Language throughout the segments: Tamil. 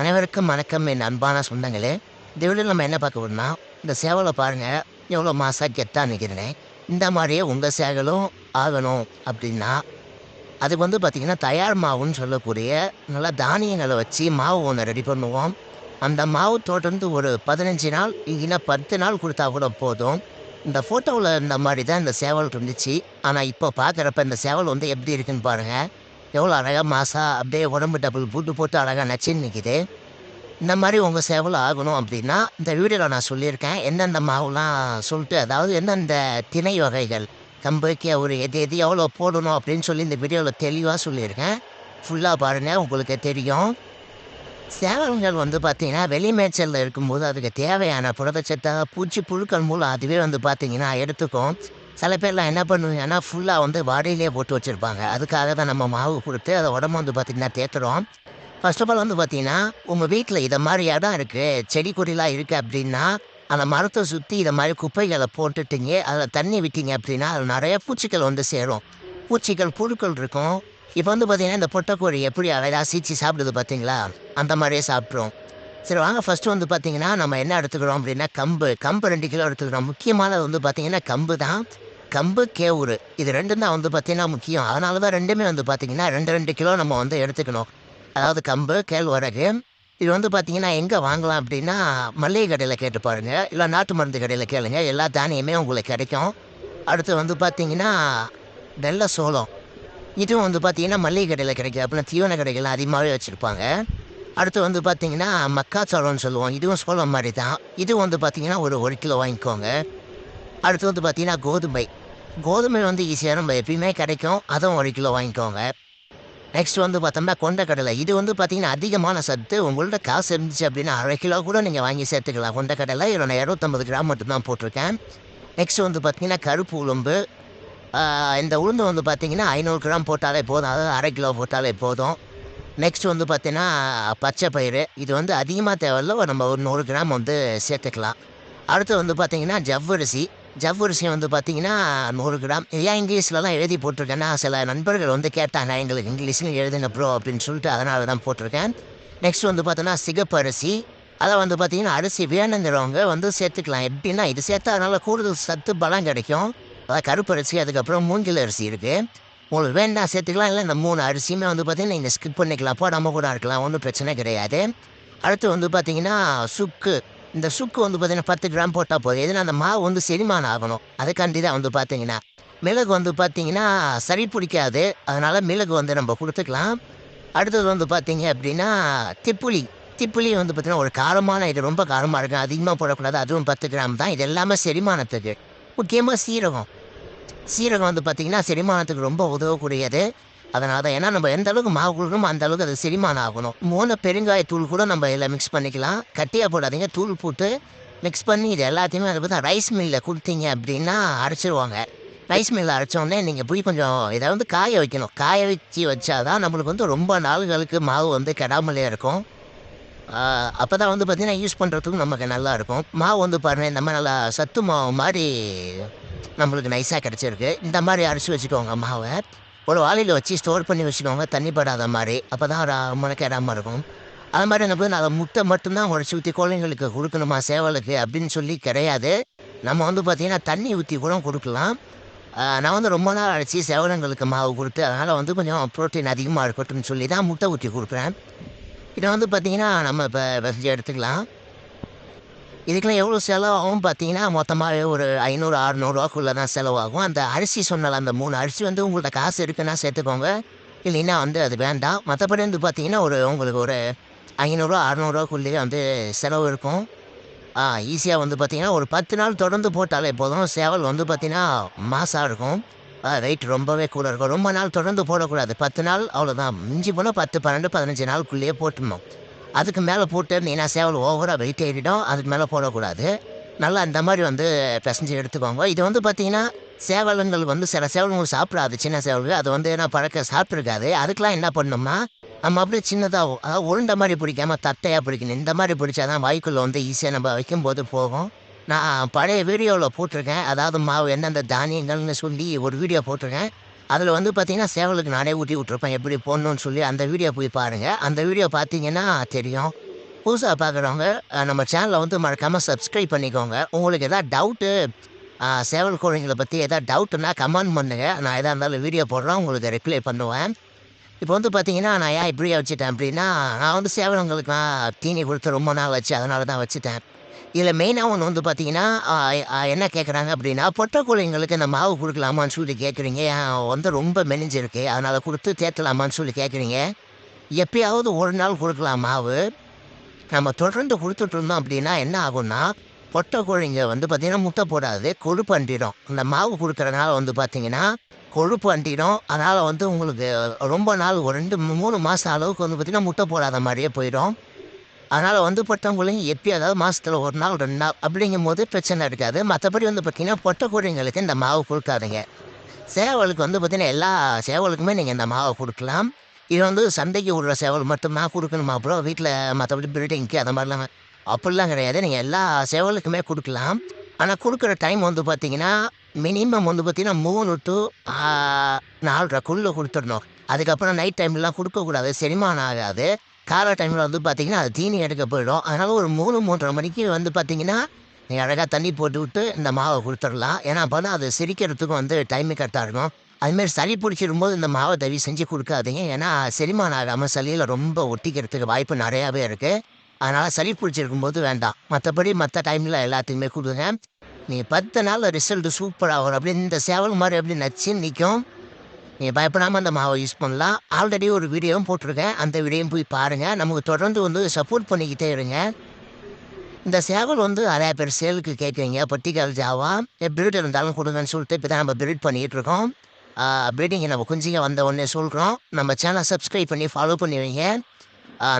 அனைவருக்கும் வணக்கம். என் அன்பான சொந்தங்களே இந்த நம்ம என்ன பார்க்க போறோம்னா இந்த சேவலை பாருங்கள் எவ்வளோ மாதம் கெத்தாக நிற்கிறேன் இந்த மாதிரியே உங்கள் சேவலும் ஆகணும் அப்படின்னா அதுக்கு வந்து பார்த்திங்கன்னா தயார் மாவுன்னு சொல்லக்கூடிய நல்லா தானியங்களை வச்சு மாவு ஒன்று ரெடி பண்ணுவோம். அந்த மாவு தொடர்ந்து ஒரு பதினஞ்சு நாள் இல்லைன்னா பத்து நாள் கொடுத்தா கூட போதும். இந்த ஃபோட்டோவில் இந்த மாதிரி தான் இந்த சேவல் இருந்துச்சு. ஆனால் இப்போ பார்க்குறப்ப இந்த சேவல் வந்து எப்படி இருக்குன்னு பாருங்கள் எவ்வளோ அழகாக மாசா அப்படியே உடம்பு டபுள் பூட்டு போட்டு அழகாக நச்சுன்னு நிற்கிது இந்த மாதிரி உங்கள் சேவல் ஆகணும் அப்படின்னா இந்த வீடியோவில் நான் சொல்லியிருக்கேன் எந்தெந்த மாவுலாம் சொல்லிட்டு அதாவது எந்தெந்த திணை வகைகள் கம்பு கேவுரு எது எது எவ்வளோ போடணும் அப்படின்னு சொல்லி இந்த வீடியோவில் தெளிவாக சொல்லியிருக்கேன். ஃபுல்லாக பாருங்கள் உங்களுக்கு தெரியும். சேவல்கள் வந்து பார்த்திங்கன்னா வெளிமேய்ச்சலில் இருக்கும்போது அதுக்கு தேவையான புரதச்சத்தை பூச்சி புழுக்கள் மூலம் அதுவே வந்து பார்த்திங்கன்னா எடுத்துக்கும். சில பேர்லாம் என்ன பண்ணுவாங்கன்னா ஃபுல்லாக வந்து வாடையிலே போட்டு வச்சுருப்பாங்க. அதுக்காக தான் நம்ம மாவு கொடுத்து அதை உடம்பு வந்து பார்த்திங்கன்னா தேத்துறோம். ஃபர்ஸ்ட் ஆஃப் ஆல் வந்து பார்த்தீங்கன்னா உங்கள் வீட்டில் இதை மாதிரி இடம் இருக்குது செடி கொடிலாம் இருக்குது அப்படின்னா அந்த மரத்தை சுற்றி இதை மாதிரி குப்பைகளை போட்டுட்டீங்க அதில் தண்ணி விட்டீங்க அப்படின்னா அதில் நிறைய பூச்சிகள் வந்து சேரும். பூச்சிகள் புழுக்கள் இருக்கும். இப்போ வந்து பார்த்தீங்கன்னா இந்த பொட்டைக்கோழி எப்படி அழகாக சீச்சி சாப்பிடுது பார்த்தீங்களா அந்த மாதிரியே சாப்பிட்றோம். சரி வாங்க ஃபஸ்ட்டு வந்து பார்த்தீங்கன்னா நம்ம என்ன எடுத்துக்கிறோம் அப்படின்னா கம்பு. கம்பு ரெண்டு கிலோ எடுத்துக்கிறோம். முக்கியமானது வந்து பார்த்தீங்கன்னா கம்பு தான். கம்பு கேவுரு. இது ரெண்டும் தான் வந்து பார்த்தீங்கன்னா முக்கியம். அதனால தான் ரெண்டுமே வந்து பார்த்தீங்கன்னா ரெண்டு ரெண்டு கிலோ நம்ம வந்து எடுத்துக்கணும். அதாவது கம்பு கேழ்வரகு. இது வந்து பார்த்தீங்கன்னா எங்கே வாங்கலாம் அப்படின்னா மல்லிகை கடையில் கேட்டு பாருங்கள் இல்லை நாட்டு மருந்து கடையில் கேளுங்க. எல்லா தானியமே உங்களுக்கு கிடைக்கும். அடுத்து வந்து பார்த்தீங்கன்னா வெள்ளை சோளம். இதுவும் வந்து பார்த்திங்கன்னா மல்லிகை கடையில் கிடைக்கும் அப்படின்னா தீவன கடைகள் அதிகமாகவே வச்சுருப்பாங்க. அடுத்து வந்து பார்த்திங்கன்னா மக்காச்சோளம்னு சொல்லுவோம். இதுவும் சோளம் மாதிரி தான். இதுவும் வந்து பார்த்தீங்கன்னா ஒரு ஒரு கிலோ வாங்கிக்கோங்க. அடுத்து வந்து பார்த்திங்கன்னா கோதுமை. கோதுமை வந்து ஈஸியாக நம்ம எப்பயுமே கிடைக்கும். அதுவும் ஒரு கிலோ வாங்கிக்கோங்க. நெக்ஸ்ட் வந்து பார்த்தோம்னா கொண்டக்கடலை. இது வந்து பார்த்தீங்கன்னா அதிகமான சத்து. உங்கள்ட்ட காசு இருந்துச்சு அப்படின்னா அரை கிலோ கூட நீங்கள் வாங்கி சேர்த்துக்கலாம். கொண்டக்கடலை இதில் நான் இரநூத்தம்பது கிராம் மட்டும்தான் போட்டிருக்கேன். நெக்ஸ்ட் வந்து பார்த்தீங்கன்னா கருப்பு உளும்பு இந்த உளுந்து வந்து பார்த்தீங்கன்னா ஐநூறு கிராம் போட்டாலே போதும். அதாவது அரை கிலோ போட்டாலே போதும். நெக்ஸ்ட் வந்து பார்த்தீங்கன்னா பச்சை பயிறு. இது வந்து அதிகமாக தேவையில்ல. நம்ம ஒரு நூறு கிராம் வந்து சேர்த்துக்கலாம். அடுத்து வந்து பார்த்திங்கன்னா ஜவ்வரிசி. ஜவ்வரிசி வந்து பார்த்தீங்கன்னா நூறு கிராம். ஏன் இங்கிலீஷ்லலாம் எழுதி போட்டிருக்கேன்னா சில நண்பர்கள் வந்து கேட்டாங்க எங்களுக்கு இங்கிலீஷ்லையும் எழுதுங்க ப்ரோ அப்படின்னு சொல்லிட்டு அதனால தான் போட்டிருக்கேன். நெக்ஸ்ட் வந்து பார்த்தோன்னா சிகப்பு அரிசி. அதை வந்து பார்த்தீங்கன்னா அரிசி வேணுங்கிறவங்க வந்து சேர்த்துக்கலாம். எப்படின்னா இது சேர்த்தா அதனால் கூடுதல் சத்து பலம் கிடைக்கும். அதாவது கருப்பு அரிசி அதுக்கப்புறம் மூங்கில் அரிசி இருக்குது உங்களுக்கு வேண்டாம் சேர்த்துக்கலாம். இல்லை இந்த மூணு அரிசியுமே வந்து பார்த்தீங்கன்னா நீங்கள் ஸ்கிப் பண்ணிக்கலாம். போடாமல் கூட இருக்கலாம். ஒன்றும் பிரச்சனை கிடையாது. அடுத்து வந்து பார்த்திங்கன்னா சுக்கு. இந்த சுக்கு வந்து பார்த்தீங்கன்னா பத்து கிராம் போட்டால் போதும். எதுனா அந்த மாவு வந்து செரிமானம் ஆகணும். அதுக்காண்டி தான் வந்து பார்த்தீங்கன்னா மிளகு வந்து பார்த்தீங்கன்னா சரி பிடிக்காது. அதனால் மிளகு வந்து நம்ம கொடுத்துக்கலாம். அடுத்தது வந்து பார்த்தீங்க அப்படின்னா திப்புளி. திப்புளி வந்து பார்த்தீங்கன்னா ஒரு காரமான இது ரொம்ப காரமாக இருக்கும் அதிகமாக போடக்கூடாது. அதுவும் பத்து கிராம் தான். இது எல்லாமே செரிமானத்துக்கு. முக்கியமாக சீரகம். சீரகம் வந்து பார்த்திங்கன்னா செரிமானத்துக்கு ரொம்ப உதவக்கூடியது. அதனால தான் ஏன்னா நம்ம எந்த அளவுக்கு மாவு கொடுக்கணுமோ அந்த அளவுக்கு அது செரிமானம் ஆகணும் மூணு பெருங்காய தூள் கூட நம்ம இதில் மிக்ஸ் பண்ணிக்கலாம். கட்டியாக போடாதீங்க தூள் போட்டு மிக்ஸ் பண்ணி இது எல்லாத்தையுமே அதை பார்த்தா ரைஸ் மில்லில் கொடுத்தீங்க அப்படின்னா அரைச்சிருவாங்க. ரைஸ் மில்லில் அரைச்சோடனே நீங்கள் போய் கொஞ்சம் இதை வந்து காய வைக்கணும். காய வச்சு வச்சாதான் நம்மளுக்கு வந்து ரொம்ப நாள்களுக்கு மாவு வந்து கெடாமலே இருக்கும். அப்போ தான் வந்து பார்த்திங்கன்னா யூஸ் பண்ணுறதுக்கும் நமக்கு நல்லா இருக்கும். மாவு வந்து பாருங்கள் நம்ம நல்லா சத்து மாவு மாதிரி நம்மளுக்கு நைஸாக கிடச்சிருக்கு. இந்த மாதிரி அரைச்சி வச்சுக்கோங்க மாவை. ஒரு வாளியில் வச்சு ஸ்டோர் பண்ணி வச்சுக்கோங்க தண்ணி படாத மாதிரி. அப்போ தான் ரொம்ப கிடாமல் இருக்கும். அது மாதிரி என்ன பண்ணு, அதை முட்டை மட்டும்தான் உடச்சி ஊற்றி குழந்தைங்களுக்கு கொடுக்கணுமா சேவலுக்கு அப்படின்னு சொல்லி கிடையாது. நம்ம வந்து பார்த்திங்கன்னா தண்ணி ஊற்றி கூட கொடுக்கலாம். நான் வந்து ரொம்ப நாள் அழைச்சி சேவலங்களுக்கு மாவு கொடுத்து அதனால் வந்து கொஞ்சம் ப்ரோட்டீன் அதிகமாக இருக்கட்டும்னு சொல்லி தான் முட்டை ஊற்றி கொடுப்பேன் இதை வந்து பார்த்திங்கன்னா நம்ம இப்போ வசதி எடுத்துக்கலாம். இதுக்கெல்லாம் எவ்வளோ செலவாகும் பார்த்தீங்கன்னா மொத்தமாகவே ஒரு ஐநூறு அறநூறுவாக்குள்ளே தான் செலவாகும். அந்த அரிசி சொன்னல அந்த மூணு அரிசி வந்து உங்கள்கிட்ட காசு இருக்குன்னா சேர்த்துக்கோங்க. இல்லைன்னா வந்து அது வேண்டாம். மற்றபடி வந்து பார்த்தீங்கன்னா ஒரு உங்களுக்கு ஒரு ஐநூறுரூவா அறநூறுவாக்குள்ளேயே வந்து செலவு இருக்கும். ஈஸியாக வந்து பார்த்திங்கன்னா ஒரு பத்து நாள் தொடர்ந்து போட்டாலே போதும். சேவல் வந்து பார்த்திங்கன்னா மாசாக இருக்கும். வெயிட் ரொம்பவே கூட இருக்கும். ரொம்ப நாள் தொடர்ந்து போடக்கூடாது. பத்து நாள் அவ்வளோதான் மிஞ்சி போனால் பத்து பன்னெண்டு பதினஞ்சு நாளுக்குள்ளேயே போட்டுடணும். அதுக்கு மேலே போட்டு நீனா சேவல் ஓவராக வெயிட் ஏறிடும் அதுக்கு மேலே போடக்கூடாது. நல்லா இந்த மாதிரி வந்து பிசைஞ்சு எடுத்துக்கோங்க. இது வந்து பார்த்தீங்கன்னா சேவலுங்கள் வந்து சில சேவல்கள் சாப்பிடாது சின்ன சேவல்கள். அது வந்து ஏன்னா பழக்க சாப்பிட்ருக்காது அதுக்கெலாம் என்ன பண்ணோம்னா நம்ம அப்படியே சின்னதாக அதாவது உருண்டை மாதிரி பிடிக்காம தட்டையாக பிடிக்கணும். இந்த மாதிரி பிடிச்சாதான் வாய்க்குள்ளே வந்து ஈஸியாக நம்ம வைக்கும்போது போகும். நான் பழைய வீடியோவில் போட்டிருக்கேன். அதாவது மாவு எந்தெந்த தானியங்கள்னு சொல்லி ஒரு வீடியோ போட்டிருக்கேன். அதில் வந்து பார்த்தீங்கன்னா சேவலுக்கு நானே ஊட்டி விட்ருப்பேன் எப்படி போடணும்னு சொல்லி அந்த வீடியோ போய் பாருங்கள் அந்த வீடியோ பார்த்தீங்கன்னா தெரியும். புதுசாக பார்க்குறவங்க நம்ம சேனலை வந்து மறக்காமல் சப்ஸ்கிரைப் பண்ணிக்கோங்க. உங்களுக்கு எதாவது டவுட்டு சேவல் கோழிங்களை பற்றி எதாவது டவுட்டுன்னா கமெண்ட் பண்ணுங்கள் நான் எதாக இருந்தாலும் வீடியோ போடுறேன் உங்களுக்கு ரிப்ளை பண்ணுவேன். இப்போ வந்து பார்த்தீங்கன்னா நான் ஏன் இப்படியே வச்சுட்டேன் அப்படின்னா நான் வந்து சேவலங்களுக்கு நான் தீனி கொடுத்து ரொம்ப நாள் வச்சு அதனால தான் வச்சுட்டேன். இதில் மெயினாக ஒன்று வந்து பார்த்தீங்கன்னா என்ன கேட்குறாங்க அப்படின்னா பொட்டை குழந்தைங்களுக்கு இந்த மாவு கொடுக்கலாமான்னு சொல்லி கேட்குறீங்க வந்து ரொம்ப மெனிஞ்சிருக்கு அதனால் கொடுத்து தேத்தலாமான்னு சொல்லி கேட்குறீங்க எப்பயாவது ஒரு நாள் கொடுக்கலாம் மாவு. நம்ம தொடர்ந்து கொடுத்துட்டு இருந்தோம் அப்படின்னா என்ன ஆகும்னா பொட்டை கோழிங்க வந்து பார்த்திங்கன்னா முட்டை போடாது கொழுப்பு அண்டிடும். இந்த மாவு கொடுக்குறனால வந்து பார்த்தீங்கன்னா கொழுப்பு அண்டிடும். அதனால் வந்து உங்களுக்கு ரொம்ப நாள் ஒரு ரெண்டு மூணு மாதம் அளவுக்கு வந்து பார்த்திங்கன்னா முட்டை போடாத மாதிரியே போயிடும். அதனால் வந்து பட்டவங்களையும் எப்பயும் அதாவது மாதத்தில் ஒரு நாள் ரெண்டு நாள் அப்படிங்கும் போது பிரச்சனை இருக்காது. மற்றபடி வந்து பார்த்திங்கன்னா பொட்டை கோழிங்களுக்கு இந்த மாவு கொடுக்காதீங்க. சேவலுக்கு வந்து பார்த்திங்கன்னா எல்லா சேவலுக்குமே நீங்கள் இந்த மாவை கொடுக்கலாம். இது வந்து சந்தைக்கு விடுற சேவல் மட்டுமா கொடுக்கணுமா அப்புறம் வீட்டில் மற்றபடி பில்டிங்க்கு அந்த மாதிரிலாம் அப்படிலாம் கிடையாது. நீங்கள் எல்லா சேவலுக்குமே கொடுக்கலாம். ஆனால் கொடுக்குற டைம் வந்து பார்த்திங்கன்னா மினிமம் வந்து பார்த்தீங்கன்னா மூணு டு நாலரைக்குள்ளே கொடுத்துடணும். அதுக்கப்புறம் நைட் டைம்லாம் கொடுக்கக்கூடாது. செரிமானம் ஆகாது. காலை டைமில் வந்து பார்த்தீங்கன்னா அது தீனி எடுக்க போயிடும். அதனால் ஒரு மூணு மூன்றரை மணிக்கு வந்து பார்த்தீங்கன்னா நீங்கள் அழகாக தண்ணி போட்டு விட்டு இந்த மாவை கொடுத்துடலாம். ஏன்னா அப்போ தான் அது சிரிக்கிறதுக்கும் வந்து டைம் கரெக்டாக இருக்கும். அதுமாரி சளி பிடிச்சிரும்போது இந்த மாவை தவி செஞ்சு கொடுக்காதீங்க. ஏன்னா செரிமானம் ஆகாமல் சளியில் ரொம்ப ஒட்டிக்கிறதுக்கு வாய்ப்பு நிறையாவே இருக்குது அதனால் சளி பிடிச்சிருக்கும் போது வேண்டாம் மற்றபடி மற்ற டைமில் எல்லாத்துக்குமே கொடுங்க. நீங்கள் பத்து நாள் ரிசல்ட்டு சூப்பராக வரும். அப்படி இந்த சேவல் மாதிரி எப்படி நச்சுன்னு நிற்கும் நீங்கள் பயப்படாமல் அந்த மாவை யூஸ் பண்ணலாம். ஆல்ரெடி ஒரு வீடியோவும் போட்டிருக்கேன். அந்த வீடியோவும் போய் பாருங்கள் நமக்கு தொடர்ந்து வந்து சப்போர்ட் பண்ணிக்கிட்டே இருங்க. இந்த சேவல் வந்து நிறையா பேர் சேலுக்கு கேட்குறீங்க. பொட்டிக்கால் ஜாவா பிரீட் இருந்தாலும் கொடுங்கன்னு சொல்லிட்டு இப்போ தான் நம்ம பிரீட் பண்ணிகிட்டு இருக்கோம். ப்ரீடிங்கை நம்ம குஞ்சிங்க வந்த உடனே சொல்கிறோம் நம்ம சேனலை சப்ஸ்கிரைப் பண்ணி ஃபாலோ பண்ணி வைங்க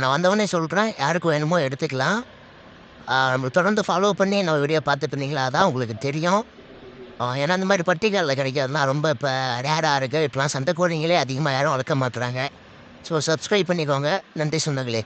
நான் வந்த உடனே சொல்கிறேன் யாருக்கு வேணுமோ எடுத்துக்கலாம். நம்ம தொடர்ந்து ஃபாலோ பண்ணி நம்ம வீடியோ பார்த்துட்டு இருந்தீங்களா? அதான் உங்களுக்கு தெரியும். ஏன்னா இந்த மாதிரி பட்டிகளில் கிடைக்கிறதுலாம் ரொம்ப இப்போ ரேராக இருக்குது இப்போலாம் சந்தை கோழிங்களே அதிகமாக யாரும் வளர்க்க மாட்டுறாங்க ஸோ சப்ஸ்கிரைப் பண்ணிக்கோங்க. நன்றி சொந்தங்களே.